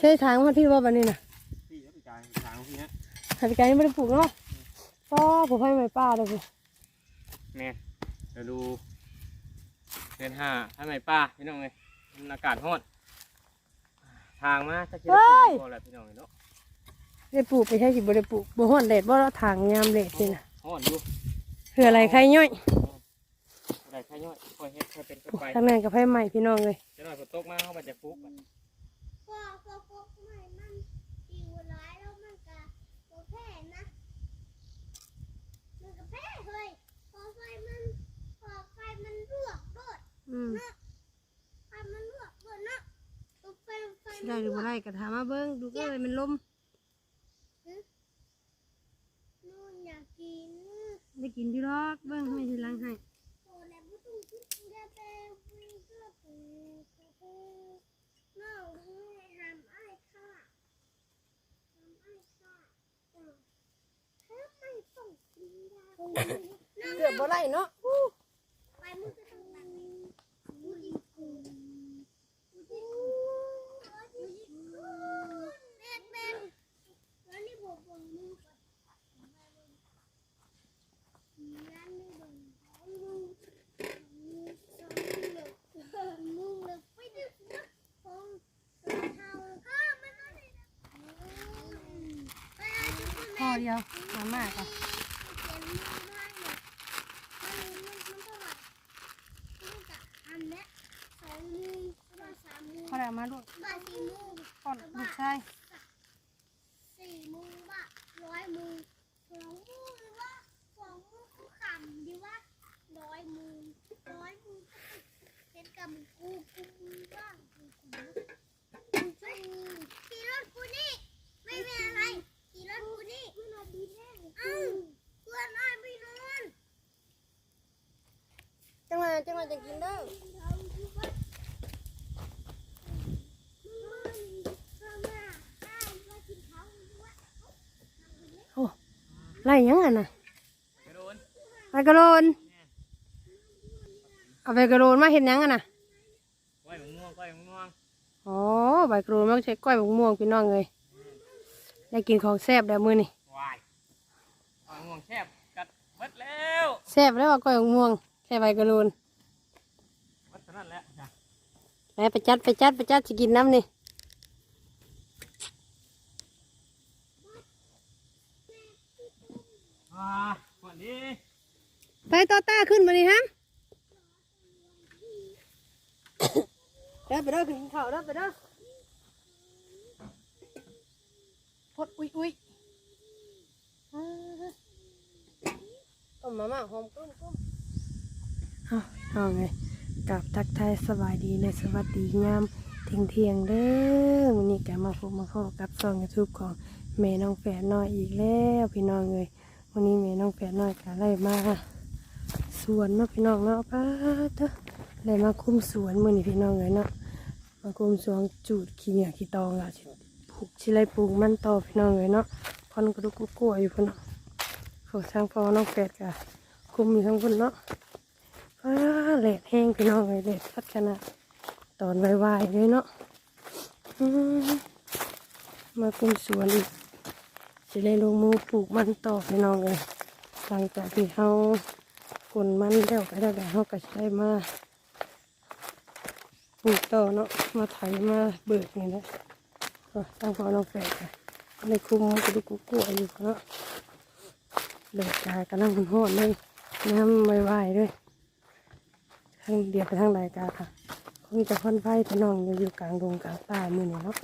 ใช่ทางมันพี่ว่าบันนี้นะพี่แล้วปีกายทางพี่ฮะหาไปไกลยังไม่ได้ปลูกเนาะป้อผมให้ไม่ป้าเลยพี่แม่เดี๋ยวดูเดือนห้าถ้าไม่ป้าพี่น้องเลยมันอากาศร้อนทางมาถ้าคิดว่าปลูกก็แหละพี่น้องเนาะได้ปลูกไปใช่สิบ่ได้ปลูกบ่ฮ้อนแดดบ่ทางยามแดดนี่นะร้อนอยู่คืออะไรใครย่อยอะไรแค่ย่อยค่อยเฮ็ดค่อยเป็นค่อยไปทางนั้นกับไผใหม่พี่น้องเลยจะหน่อยฝนตกมาเขามันจะฟุกอะ พอพอพอไม่มันปิวร้ายแล้วมันก็ก็แพ้นะ มันก็แพ้เฮ้ยพอไฟมันพอไฟมันลวกโดด อืมนะไฟมันลวกโดดนะตัวไฟไฟสิได้หรือบ่ได้ก็ถามมาเบิ่งดูก็เลยมันลมนู่นอยากกินได้กินพี่รอกเบิ่งให้ทีหลังให้โอ้แล้วไม่ต้องคิดเดี๋ยวแต่วิ่งก็ปูก็ปูน้องให้ทำไอ้ค่ะทำไอ้ค่ะจ้ะถ้าไม่ต้องกินยาน้องเกือบบ่ได้เนาะอู้ไปมึงจะทำแบบนี้มึงอีกกูมึงอีกกูมึงอีกกูเบ็ดเบ็ดแล้วนี่บอกบอกมึงก่อนงั้นไม่บอกมึงมึงสองเลยมึงเลยไปดึกนะคงเท้าก็มันก็ได้นะไปเอาจุด พอเดียวมาม่าก่อนเขียนมือได้มามมือว่าสามมือพอได้เอามาลูกบ้าสี่มือก่อนลูกชายสี่มือบ้าร้อยมือสองมือหรือว่าสองมือกูขำดีว่าร้อยมือร้อยมือเป็นกับกูกูมือบ้างกูกูกูช่วยขี่รถกูนี่ไม่มีอะไร รถกูนี่เพื่อนดีแน่เอ้าเพื่อนอ้ายไม่นอนจังหวะจังหวะจะกินเด้อโอ้ไล่ยังอะน่ะกระโดนไปกระโดนเอาไปกระโดนมาเห็นยังอะน่ะกล้วยมะม่วงกล้วยมะม่วงอ๋อใบกระโดนมันใช้กล้อยมะม่วงพี่น้องเลย ได้กินของแซ่บแล้วมื้อนี่วายกล้วยมะม่วงแคบกัดเบิดแล้วแซ่บแล้วว่ากล้อยมะม่วงแค่ใบกระโดนเบิดเท่านั้นแหละจ้ะไปไปจัดไปจัดไปจัดสิกินน้ำนี่อ่าสวัสดีไปต่อต้าขึ้นมาดิฮะ เด้อไปเด้อขึ้นกินข้าวเด้อไปเด้อพ ดอุ้ยอุ้ยอ่าต้มมาม่าหอมกุ้มกุ้มเอาเอาไงกลับทักทายสบายดีและสวัสดีงามเที่ยงเที่ยงๆเด้อวันนี้แกมาพบมาเข้ากับช่องยูทูบของแม่น้องแฝดน้อยอีกแล้วพี่น้องเลยวันนี้แม่น้องแฝดน้อยก็ไล่มาสวนเนาะพี่น้องเนาะป้าเถอะไล่มาคุมสวนมื่อนี้พี่น้องเลยเนาะมาคุมสวนจูดขี้เหนียวขี้ตองอะสิป ลูกชิไลปลูกมันต่อพี่น้องเลยเนาะพอนกระดูกกลัวอยู่พุ่นเนาะเขาทางพอน้องแฝดกะคุมอยู่ทั้งพุ่นเนาะฟ้าแหลกแห้งพี่น้องเลยเลยพัดขนาดตอนวายๆเลยเนาะมมาคุมสวนอีกจะได้ลงมือปลูกมันต่อพี่น้องเลยหลังจากที่เขากลนมันแล้วก็ได้เขาก็ใช้มาปลูกต่อเนาะมาไถมาเบิกนี่แหละ ตั้งพอน้องแฝดในคุมกระดูกกลัวอยู่เนาะเบิกกายกำลังหุ่นหดเลยน้ำวายๆเลยทางเดียวไปทางใดกาค่ะคงจะค่อนไฟพี่น้องอยู่กลางดงกลางป่ามือนี่เนาะ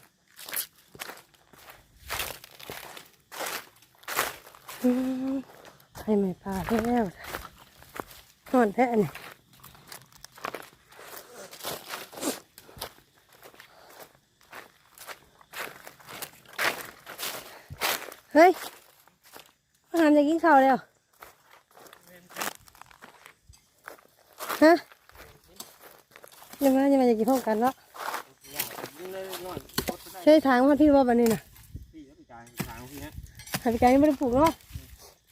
ให้ไม่ป่าแล้วนอนแท้นี่ย เฮ้ยอาหารจะกินข้าวแล้วฮะยังไงยังไงจะกินพร้อมกันเนาะยิงเลยนอนรถได้ใช่ทางมันพี่ว่าบันนี้นะพี่แล้วปีกายทางพี่ฮะหาไปไกลยังไม่ได้ปลูกเนาะ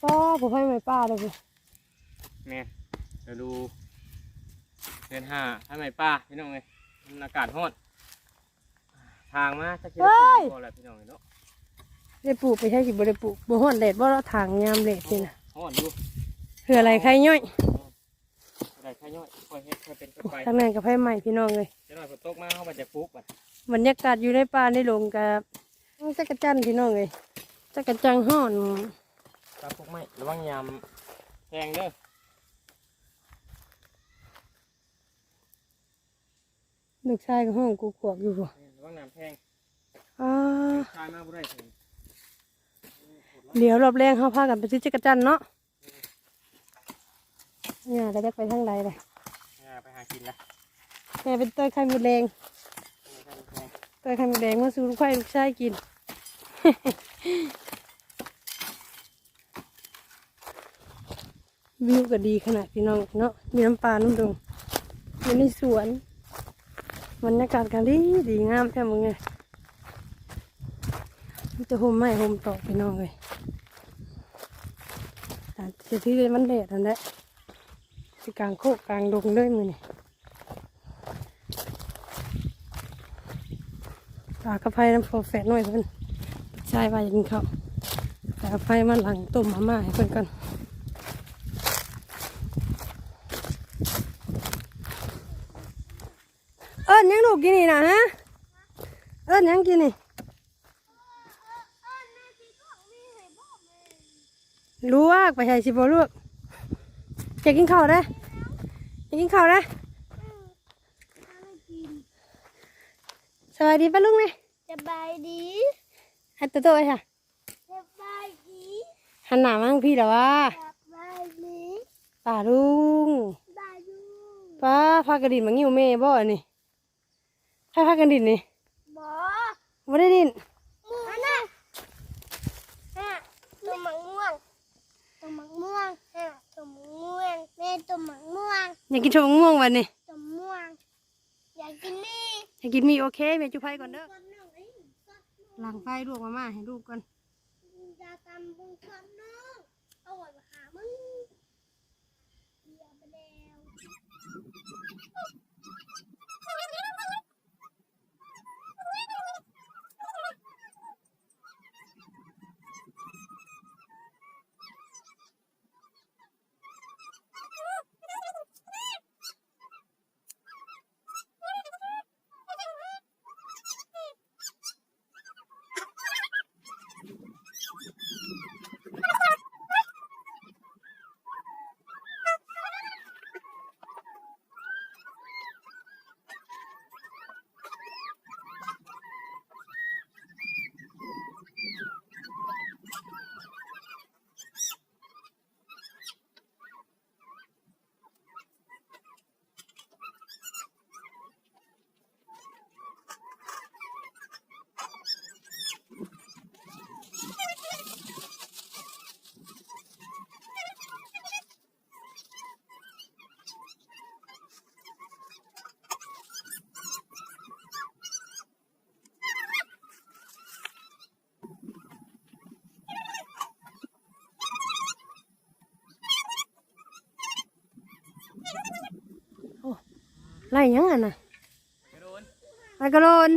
ป้อผมให้ไม่ป้าเลยพี่แม่เดี๋ยวดูเดือนห้าถ้าไม่ป้าพี่น้องเลยมันอากาศร้อนททางมาจะคิดว่าเป็นพอแล้วพี่น้องเนาะ ได้ปลูกไปใช้สิบ่ได้ปลูกบ่ฮ้อนแดดบ่เราถางยามแดดนี่นะฮ้อนอยู่เพื่ออะไรใครย่อยได้แค่ย่อยค่อยเฮ็ดค่อยเป็นค่อยไปทางนั้นกับไผใหม่พี่น้องเลยจะหน่อยฝนตกมาเข้ามาจะปลูกบัดบรรยากาศอยู่ในป่าในหลงกับจักรจันทร์พี่น้องเลยจักรจังฮ้อนตามปลูกไม้ระวังยามแพงเด้อลูกชายก็ห้องกูขวบอยู่บ่ระวังน้ำแพงอ่าชายมาบ่ได้ถึง เดี๋ยวรอบแรงเขาพากันไปซื้อจักรจันทร์เนาะเนี่ยเราจะไปทางใดเลยอ่าไปหากินละแม่เป็นเต้ยไข่มดแดงแพงเต้ยไข่มดแดงมาสู่ลูกไข่ลูกชายกินวิวก็ดีขนาดพี่น้องเนาะมีน้ำปลาน้ำดงอยู่ในสวนบรรยากาศกันดีดีงามแท้มึงไงมีแต่โฮมไม้โฮมตอกพี่น้องเลย แต่ที่มันแดดนั่นแหละสิกลางโคกกลางดงเลยมือนี่ปลากระเพน้ำโฟแฟตหน่อยเพิ่อนใช่ว่าจะกินข้าวปลากระเพมันหลังต้มมาม่าให้เพิ่อนก่อนเอิ้นยังลูกกินนี่นะฮะเอิ้นยังกินนี่ ลวกไปใส่สิบลวกอยากกินข้าวได้ออยากกินข้าวได้อสวัสดีป้าลุงนี่สบายดีฮัตโตโต้ไอ้ค่ะสบายดีหันหน้ามาทางพี่เหรอวะสบายดีป้าลุงบายดูป้าพากระดิ่นมางิ้วแม่บ่อันนี่ใครพากระดิ่นนี่บอไม่ได้ดินอันน่ะฮะตัวหมังม่วง ตัวหมังม่วงฮะตัวหมังม่วงแม่ตัวหมังม่วงอยากกินชมม่วงวันนี้ตัวม่วงอยากกินนี่อยากกินมีโอเคแม่จุไพก่อนเด้อก้อนหนึ่งไอ้ก้อนหนึ่งหลังไฟลวกมาม่าให้ลูกก่อนจะตำบุญก้อนหนึ่งเอาไว้มาหามึง ไล่หยังอะน่ะไปโดนไปกระโลน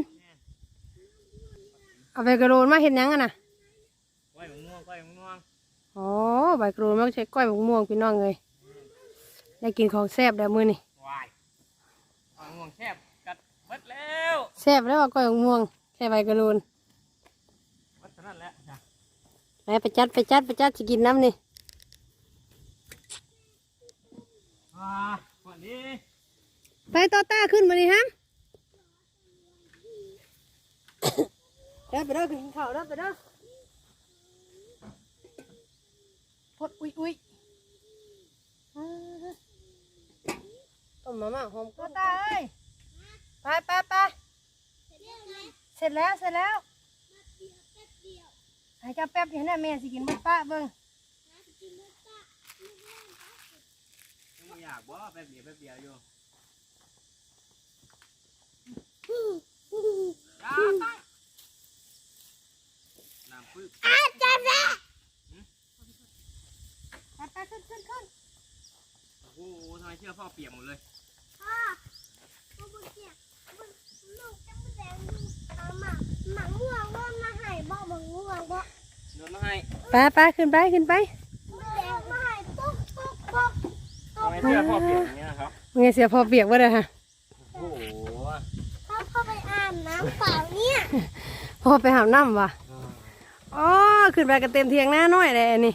เอาไปกระโลนมาเห็นยังอะน่ะก้อยมะม่วงก้อยมะม่วงอ๋อใบกระโลนมาใช้ก้อยมะม่วงพี่น้องเลยได้กินของแซ่บแล้วมื้อนี่วายก้อยมะม่วงแคบกัดเบิดแล้วแซ่บแล้วว่าก้อยมะม่วงแค่ใบกระโลนเบิดเท่านั้นแหละจ้ะไปไปจัดไปจัดไปจัดสิกินน้ำนี่อ่าวันนี้ ไปต่อต้าขึ้นมาดิฮะเด้อไปเด้อขึ้นเขาเด้อไปเด้อพดอุ้ยอุ้ยอ่าต้มมาม่าหอมต่อต้าเอ้ยไปไปไปเรียกไงเสร็จแล้วเสร็จแล้วมาเดียวแป๊บเดียวให้เจ้าแป๊บเดียวนะแม่สิกินเบัดป้าเบิ่งนะกินแล้วก็ไม่เล่นครับไม่อยากบ่แป๊บเดียวแป๊บเดียวอยู่จ้า น้ำป้าไปไปขึ้นขึ้นขึ้นโอ้ทำไมเชื่อพ่อเปียกหมดเลย พ่อพ่อบุญเกียรติบุญลูกจงลูกเาหหัวว่ามาให้บอกหมักม่วงบอกโดนมาให้ไปไปขึ้นไปขึ้นไปทำไมเสียพ่อเปียกอย่างเงี้ยครับไงเสียพ่อเปียกวะเลยฮะ อไปหาน้ำว่ะอ๋อขึ้นไปกันเต็มเทียงหน้าน้อยเลยอันนี่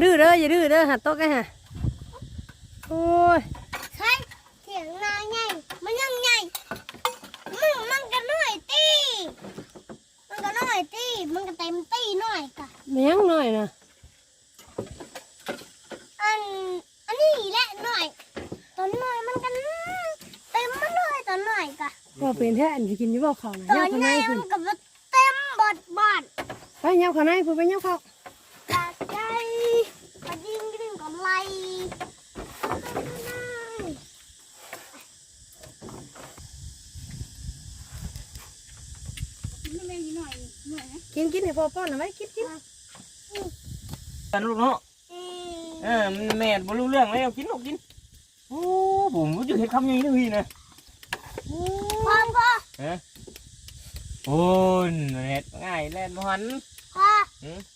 ดื้อเด้ออย่าดื้อเด้อหัดโต๊ะกันฮะโอ้ยใช่เถียงนาใหญ่มันยังใหญ่มึงมันก็น้อยตีมันก็น้อยตีมันก็เต็มตีน้อยกะไม่ยังน้อยนะอันอันนี้แหละหน่อยตอนหน่อยมันกันเต็มมาเลยตอนหน่อยกะว่าเป็นแท้อันที่กินอยู่บ่เขานะตอเย้านข้างใหในญ่พุ่นมันก็เต็มบดบอด ไปเย้าข้างในพุ่นไปเย้าเขากะใจกระดิ่งกระดิ่งก็ไล่ไม่ไม่หน่อยหน่อยนะกินกินให้พ่อป้อนหน่อยไหมกินกินกันลูกเนาะอืมเออแม่บ่รู้เรื่องแล้วกินลูกกินโอ้ผมรู้จักเห็ดคำอย่างนี้นะพี่นะพ่อพ่อฮะโอ้ยเห็ดง่ายแล่นบ่หัน พ่อหืม